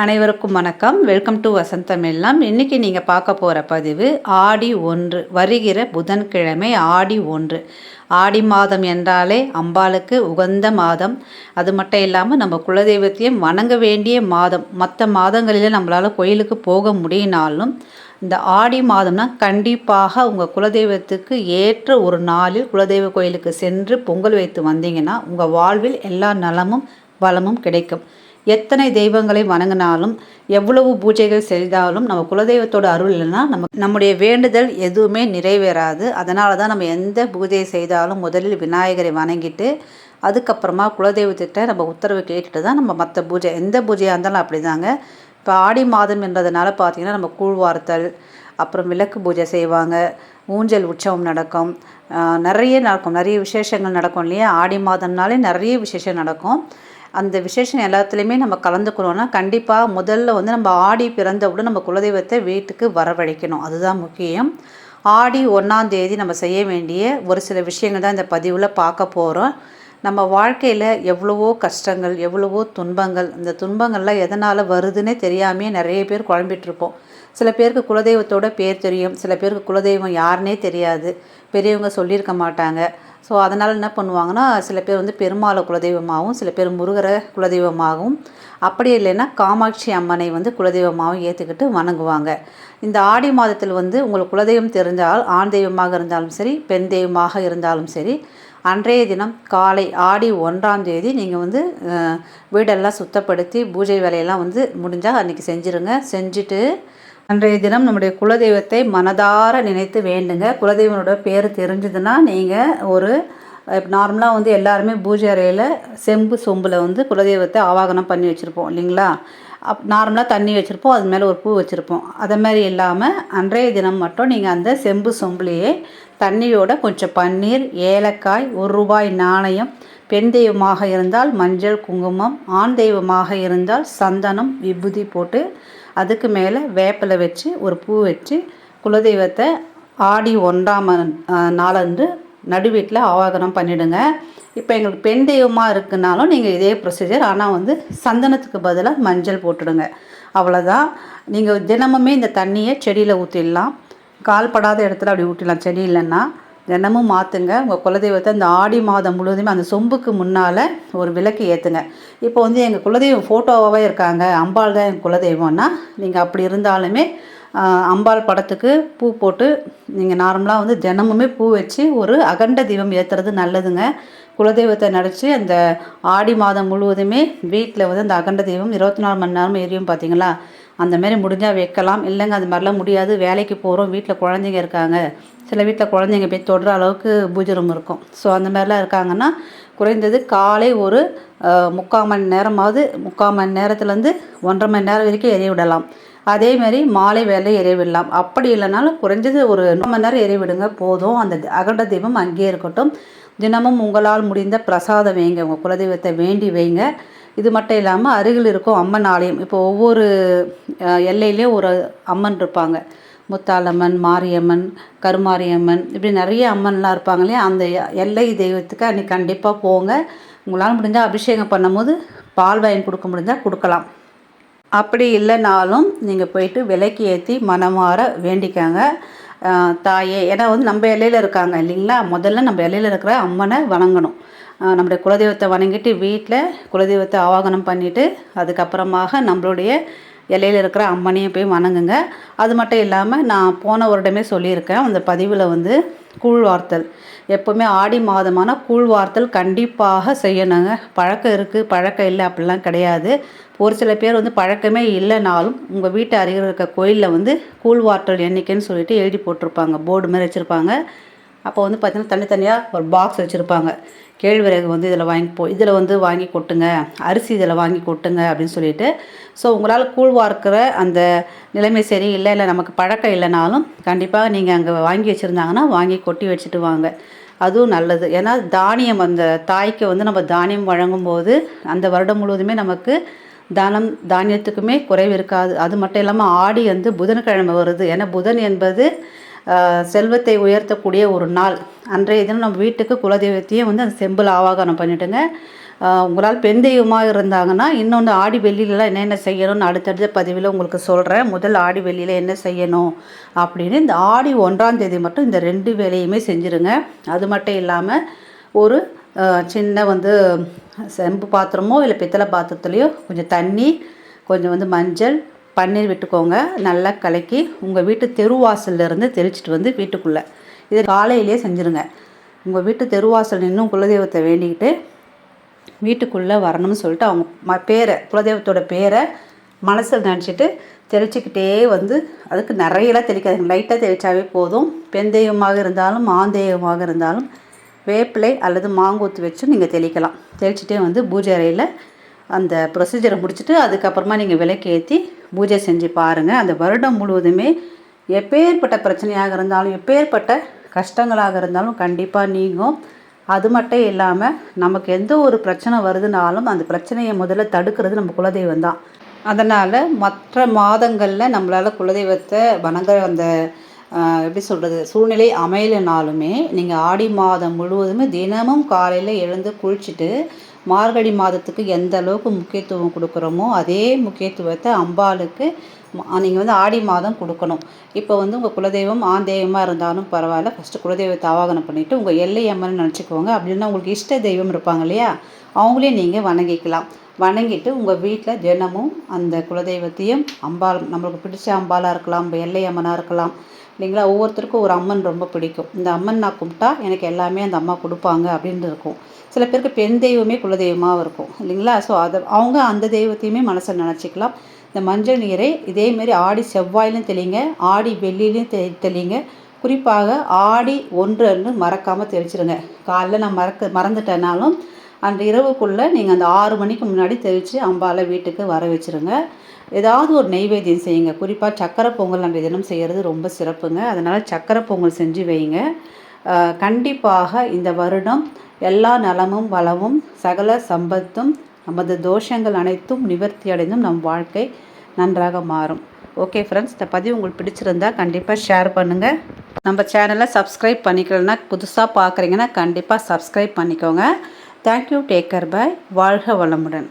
அனைவருக்கும் வணக்கம். Welcome to வசந்தம் எல்லாம் இன்றைக்கி நீங்கள் பார்க்க போகிற பதிவு ஆடி ஒன்று. வருகிற புதன்கிழமை ஆடி ஒன்று. ஆடி மாதம் என்றாலே அம்பாளுக்கு உகந்த மாதம். அது மட்டும் இல்லாமல் நம்ம குலதெய்வத்தையும் வணங்க வேண்டிய மாதம். மற்ற மாதங்களில் நம்மளால் கோயிலுக்கு போக முடியினாலும் இந்த ஆடி மாதம்னா கண்டிப்பாக உங்கள் குலதெய்வத்துக்கு ஏற்ற ஒரு நாளில் குலதெய்வ கோயிலுக்கு சென்று பொங்கல் வைத்து வந்தீங்கன்னா உங்கள் வாழ்வில் எல்லா நலமும் வளமும் கிடைக்கும். எத்தனை தெய்வங்களை வணங்கினாலும் எவ்வளவு பூஜைகள் செய்தாலும் நம்ம குலதெய்வத்தோட அருள் இல்லைன்னா நம்ம நம்முடைய வேண்டுதல் எதுவுமே நிறைவேறாது. அதனால தான் நம்ம எந்த பூஜை செய்தாலும் முதலில் விநாயகரை வணங்கிட்டு அதுக்கப்புறமா குலதெய்வத்திட்ட நம்ம உத்தரவு கேட்டுட்டு தான் நம்ம மற்ற பூஜை எந்த பூஜையாக இருந்தாலும் அப்படி தாங்க இப்போ ஆடி மாதம் என்றதுனால பார்த்திங்கன்னா நம்ம கூழ்வார்த்தல் அப்புறம் விளக்கு பூஜை செய்வாங்க ஊஞ்சல் உற்சவம் நடக்கும். நிறைய நடக்கும் நிறைய விசேஷங்கள் நடக்கும் இல்லையா? ஆடி மாதம்னாலே நிறைய விசேஷம் நடக்கும். அந்த விசேஷம் எல்லாத்துலேயுமே நம்ம கலந்துக்கணும்னா கண்டிப்பாக முதல்ல வந்து நம்ம ஆடி பிறந்தவுடன் நம்ம குலதெய்வத்தை வீட்டுக்கு வரவழைக்கணும். அதுதான் முக்கியம். ஆடி ஒன்றாந்தேதி நம்ம செய்ய வேண்டிய ஒரு சில விஷயங்கள் தான் இந்த பதிவில் பார்க்க போகிறோம் நம்ம வாழ்க்கையில் எவ்வளவோ கஷ்டங்கள் எவ்வளவோ துன்பங்கள் இந்த துன்பங்கள்லாம் எதனால் வருதுன்னே தெரியாமே நிறைய பேர் குழம்பிட்டுருப்போம். சில பேருக்கு குலதெய்வத்தோட பேர் தெரியும் சில பேருக்கு குலதெய்வம் யாருன்னே தெரியாது. பெரியவங்க சொல்லியிருக்க மாட்டாங்க. ஸோ அதனால் என்ன பண்ணுவாங்கன்னா சில பேர் வந்து பெருமாளை குலதெய்வமாகவும் சில பேர் முருகரை குலதெய்வமாகவும் அப்படி இல்லைன்னா காமாட்சி அம்மனை வந்து குலதெய்வமாகவும் ஏற்றுக்கிட்டு வணங்குவாங்க. இந்த ஆடி மாதத்தில் வந்து உங்களுக்கு குலதெய்வம் தெரிஞ்சால் ஆண் தெய்வமாக இருந்தாலும் சரி பெண் தெய்வமாக இருந்தாலும் சரி அன்றைய தினம் காலை ஆடி ஒன்றாம் தேதி நீங்கள் வந்து வீடெல்லாம் சுத்தப்படுத்தி பூஜை வேலையெல்லாம் வந்து முடிஞ்சால் அன்றைக்கி செஞ்சுருங்க. செஞ்சுட்டு அன்றைய தினம் நம்முடைய குலதெய்வத்தை மனதார நினைத்து வேண்டுங்க. குலதெய்வனோட பேர் தெரிஞ்சதுன்னா நீங்கள் ஒரு நார்மலாக வந்து எல்லாருமே பூஜை அறையில் செம்பு சொம்பில் வந்து குலதெய்வத்தை ஆவாகனம் பண்ணி வச்சுருப்போம் இல்லைங்களா? அப் நார்மலாக தண்ணி வச்சுருப்போம் அது மேலே ஒரு பூ வச்சுருப்போம். அதை மாதிரி இல்லாமல் அன்றைய தினம் மட்டும் நீங்கள் அந்த செம்பு சொம்புலேயே தண்ணியோட கொஞ்சம் பன்னீர் ஏலக்காய் ஒரு ரூபாய் நாணயம் பெண் தெய்வமாக இருந்தால் மஞ்சள் குங்குமம் ஆண் தெய்வமாக இருந்தால் சந்தனம் விபூதி போட்டு அதுக்கு மேலே வேப்பிலை வச்சு ஒரு பூ வச்சு குலதெய்வத்தை ஆடி ஒன்றாம் நாளன்று நடுவீட்டில் ஆவாகனம் பண்ணிவிடுங்க இப்போ எங்களுக்கு பெண் தெய்வமாக இருக்குனாலும் நீங்கள் இதே ப்ரொசீஜர் ஆனால் வந்து சந்தனத்துக்கு பதிலாக மஞ்சள் போட்டுடுங்க. அவ்வளோதான் நீங்கள் தினமுமே இந்த தண்ணியை செடியில் ஊற்றிடலாம் கால்படாத இடத்துல அப்படி ஊற்றிடலாம் செடி இல்லைன்னா தினமும் மாற்றுங்க உங்கள் குலதெய்வத்தை அந்த ஆடி மாதம் முழுவதுமே அந்த சொம்புக்கு முன்னால் ஒரு விளக்கு ஏற்றுங்க இப்போ வந்து எங்கள் குலதெய்வம் ஃபோட்டோவாகவே இருக்காங்க. அம்பாள் தான் எங்கள் குலதெய்வம்னா நீங்கள் அப்படி இருந்தாலுமே அம்பாள் படத்துக்கு பூ போட்டு நீங்கள் நார்மலாக வந்து தினமுமே பூ வச்சு ஒரு அகண்ட தீபம் ஏற்றுறது நல்லதுங்க. குலதெய்வத்தை நடித்து அந்த ஆடி மாதம் முழுவதுமே வீட்டில் வந்து அந்த அகண்ட தீபம் இருபத்தி நாலு மணி நேரம் எரியும் பார்த்தீங்களா அந்த மாதிரி முடிஞ்சால் வைக்கலாம். இல்லைங்க அது மாதிரிலாம் முடியாது. வேலைக்கு போகிறோம் வீட்டில் குழந்தைங்க இருக்காங்க. சில வீட்டில் குழந்தைங்க போய் தொடுற அளவுக்கு பூஜை ரூம் இருக்கும். ஸோ அந்த மாதிரிலாம் இருக்காங்கன்னா குறைந்தது காலை ஒரு முக்கால் மணி நேரமாவது முக்கால் மணி நேரத்துலேருந்து ஒன்றரை மணி நேரம் வரைக்கும் எரிய விடலாம். அதேமாரி மாலை வேலை எரிய விடலாம். அப்படி இல்லைனாலும் குறைஞ்சது ஒரு ரெண்டு மணி நேரம் எரிய விடுங்க. போதும். அந்த அகண்ட தீபம் அங்கேயே இருக்கட்டும். தினமும் உங்களால் முடிந்த பிரசாதம் வைங்க. உங்கள் குலதெய்வத்தை வேண்டி வைங்க. இது மட்டும் இல்லாமல் அருகில் இருக்கும் அம்மன் ஆலயம் இப்போ ஒவ்வொரு எல்லையிலையும் ஒரு அம்மன் இருப்பாங்க. முத்தாலம்மன் மாரியம்மன் கருமாரியம்மன் இப்படி நிறைய அம்மன்லாம் இருப்பாங்க இல்லையா? அந்த எல்லை தெய்வத்துக்கு அன்றைக்கி கண்டிப்பாக போங்க. உங்களால் முடிஞ்சால் அபிஷேகம் பண்ணும்போது பால் வாங்கி கொடுக்க முடிஞ்சால் கொடுக்கலாம். அப்படி இல்லைனாலும் நீங்கள் போயிட்டு விலைக்கு ஏற்றி மனமாற வேண்டிக்காங்க. தாயே ஏன்னா வந்து நம்ம எல்லையில் இருக்காங்க இல்லைங்களா? முதல்ல நம்ம எல்லையில் இருக்கிற அம்மனை வணங்கணும். நம்முடைய குலதெய்வத்தை வணங்கிட்டு வீட்டில் குலதெய்வத்தை ஆவாகனம் பண்ணிவிட்டு அதுக்கப்புறமாக நம்மளுடைய எல்லையில் இருக்கிற அம்மனையும் போய் வணங்குங்க. அது மட்டும் இல்லாமல் நான் போன வருடமே சொல்லியிருக்கேன். அந்த பதிவில் வந்து கூழ்வார்த்தல் எப்போவுமே ஆடி மாதமான கூழ்வார்த்தல் கண்டிப்பாக செய்யணுங்க. பழக்கம் இருக்குது பழக்கம் இல்லை அப்படிலாம் கிடையாது. ஒரு சில பேர் வந்து பழக்கமே இல்லைனாலும் உங்கள் வீட்டு அருகில் இருக்க கோயிலில் வந்து கூழ்வார்த்தல் எண்ணிக்கைன்னு சொல்லிட்டு எழுதி போட்டிருப்பாங்க. போர்டு மாதிரி வச்சுருப்பாங்க. அப்போ வந்து பார்த்திங்கன்னா தனித்தனியாக ஒரு பாக்ஸ் வச்சுருப்பாங்க. கேழ்வரகு வந்து இதில் வாங்கி போ இதில் வந்து வாங்கி கொட்டுங்க. அரிசி இதில் வாங்கி கொட்டுங்க அப்படின்னு சொல்லிட்டு. ஸோ உங்களால் கூழ்வாக இருக்கிற அந்த நிலைமை சரி இல்லை இல்லை நமக்கு பழக்கம் இல்லைனாலும் கண்டிப்பாக நீங்கள் அங்கே வாங்கி வச்சுருந்தாங்கன்னா வாங்கி கொட்டி வச்சுட்டு வாங்க. அதுவும் நல்லது. ஏன்னா தானியம் அந்த தாய்க்கு வந்து நம்ம தானியம் வழங்கும்போது அந்த வருடம் முழுவதுமே நமக்கு தானம் தானியத்துக்குமே குறைவு இருக்காது. அது மட்டும் இல்லாமல் ஆடி வந்து புதன்கிழமை வருது. ஏன்னா புதன் என்பது செல்வத்தை உயர்த்தக்கூடிய ஒரு நாள். அன்றைய தினம் நம்ம வீட்டுக்கு குலதெய்வத்தையும் வந்து அந்த செம்பில் ஆவாகனம் பண்ணிவிடுங்க உங்களால் பெண் தெய்வமாக இருந்தாங்கன்னா இன்னொன்று ஆடி வெள்ளியிலலாம் என்னென்ன செய்யணும்னு அடுத்தடுத்த பதிவில் உங்களுக்கு சொல்கிறேன் முதல் ஆடி வெள்ளியில் என்ன செய்யணும் அப்படின்னு இந்த ஆடி ஒன்றாம் தேதி மட்டும் இந்த ரெண்டு வேலையுமே செஞ்சுருங்க. அது மட்டும் இல்லாமல் ஒரு சின்ன வந்து செம்பு பாத்திரமோ இல்லை பித்தளை பாத்திரத்துலேயோ கொஞ்சம் தண்ணி கொஞ்சம் வந்து மஞ்சள் பன்னீர் விட்டுக்கோங்க. நல்லா கலக்கி உங்கள் வீட்டு தெருவாசல்ல இருந்து தெளிச்சிட்டு வந்து வீட்டுக்குள்ளே. இது காலையிலேயே செஞ்சுருங்க. உங்கள் வீட்டு தெருவாசல் இன்னும் குலதெய்வத்தை வேண்டிக்கிட்டு வீட்டுக்குள்ளே வரணும்னு சொல்லிட்டு அவங்க ம பேரை குலதெய்வத்தோட பேரை மனசில் நினச்சிட்டு தெளிச்சிக்கிட்டே வந்து அதுக்கு நிறையலாம் தெளிக்காதுங்க. லைட்டாக தெளித்தாவே போதும். பெண் தெய்வமாக இருந்தாலும் மாந்தெய்வமாக இருந்தாலும் வேப்பிலை அல்லது மாங்கூத்து வச்சு நீங்கள் தெளிக்கலாம். தெளிச்சிட்டே வந்து பூஜை அறையில் அந்த ப்ரொசீஜரை முடிச்சுட்டு அதுக்கப்புறமா நீங்கள் விளக்கேற்றி பூஜை செஞ்சு பாருங்கள் அந்த வருடம் முழுவதுமே எப்பேற்பட்ட பிரச்சனையாக இருந்தாலும் எப்பேற்பட்ட கஷ்டங்களாக இருந்தாலும் கண்டிப்பாக நீங்கும். அது மட்டும் இல்லாமல் நமக்கு எந்த ஒரு பிரச்சனை வருதுனாலும் அந்த பிரச்சனையை முதல்ல தடுக்கிறது நம்ம குலதெய்வம் தான். அதனால் மற்ற மாதங்களில் நம்மளால் குலதெய்வத்தை வணங்குற அந்த எப்படி சொல்கிறது சூழ்நிலை அமையலைனாலுமே நீங்கள் ஆடி மாதம் முழுவதுமே தினமும் காலையில் எழுந்து குளிச்சுட்டு மார்கழி மாதத்துக்கு எந்த அளவுக்கு முக்கியத்துவம் கொடுக்குறோமோ அதே முக்கியத்துவத்தை அம்பாளுக்கு நீங்கள் வந்து ஆடி மாதம் கொடுக்கணும். இப்போ வந்து உங்கள் குலதெய்வம் ஆண் தெய்வமாக இருந்தாலும் பரவாயில்ல. ஃபஸ்ட்டு குலதெய்வத்தை ஆவாகனம் பண்ணிவிட்டு உங்கள் எல்லை அம்மன் நினச்சிக்கோங்க. அப்படின்னா உங்களுக்கு இஷ்ட தெய்வம் இருப்பாங்க இல்லையா? அவங்களே நீங்கள் வணங்கிக்கலாம். வணங்கிட்டு உங்கள் வீட்டில் தினமும் அந்த குலதெய்வத்தையும் அம்பாள் நம்மளுக்கு பிடிச்ச அம்பாலாக இருக்கலாம் உங்கள் எல்லை அம்மனாக இருக்கலாம். இல்லைங்களா? ஒவ்வொருத்தருக்கும் ஒரு அம்மன் ரொம்ப பிடிக்கும். இந்த அம்மன் நான் கும்பிட்டா எனக்கு எல்லாமே அந்த அம்மா கொடுப்பாங்க அப்படின்னு இருக்கும். சில பேருக்கு பெண் தெய்வமே குலதெய்வமாக இருக்கும் இல்லைங்களா? ஸோ அதை அவங்க அந்த தெய்வத்தையுமே மனசில் நினச்சிக்கலாம். இந்த மஞ்சள் நீரை இதேமாரி ஆடி செவ்வாயிலும் தெளிங்க ஆடி வெள்ளிலையும் தெ தெளிங்க. குறிப்பாக ஆடி ஒன்றுன்னு மறக்காமல் தெளிச்சிருங்க. காலைல நான் மறக்க மறந்துட்டேனாலும் அந்த இரவுக்குள்ளே நீங்கள் அந்த ஆறு மணிக்கு முன்னாடி தெளித்து அம்பால வீட்டுக்கு வர வச்சுருங்க. ஏதாவது ஒரு நெய்வேத்தியம் செய்யுங்க. குறிப்பாக சக்கரை பொங்கல் நம்ம தினம் செய்கிறது ரொம்ப சிறப்புங்க. அதனால் சக்கரை பொங்கல் செஞ்சு வைங்க. கண்டிப்பாக இந்த வருடம் எல்லா நலமும் வளமும் சகல சம்பத்தும் நமது தோஷங்கள் அனைத்தும் நிவர்த்தி அடைந்தும் நம் வாழ்க்கை நன்றாக மாறும். ஓகே ஃப்ரெண்ட்ஸ் இந்த பதிவு உங்களுக்கு பிடிச்சிருந்தா கண்டிப்பாக ஷேர் பண்ணுங்கள் நம்ம சேனலை சப்ஸ்கிரைப் பண்ணிக்கலன்னா புதுசாக பார்க்குறீங்கன்னா கண்டிப்பாக சப்ஸ்கிரைப் பண்ணிக்கோங்க. தேங்க்யூ டேக்கர் பாய் வாழ்க வளமுடன்.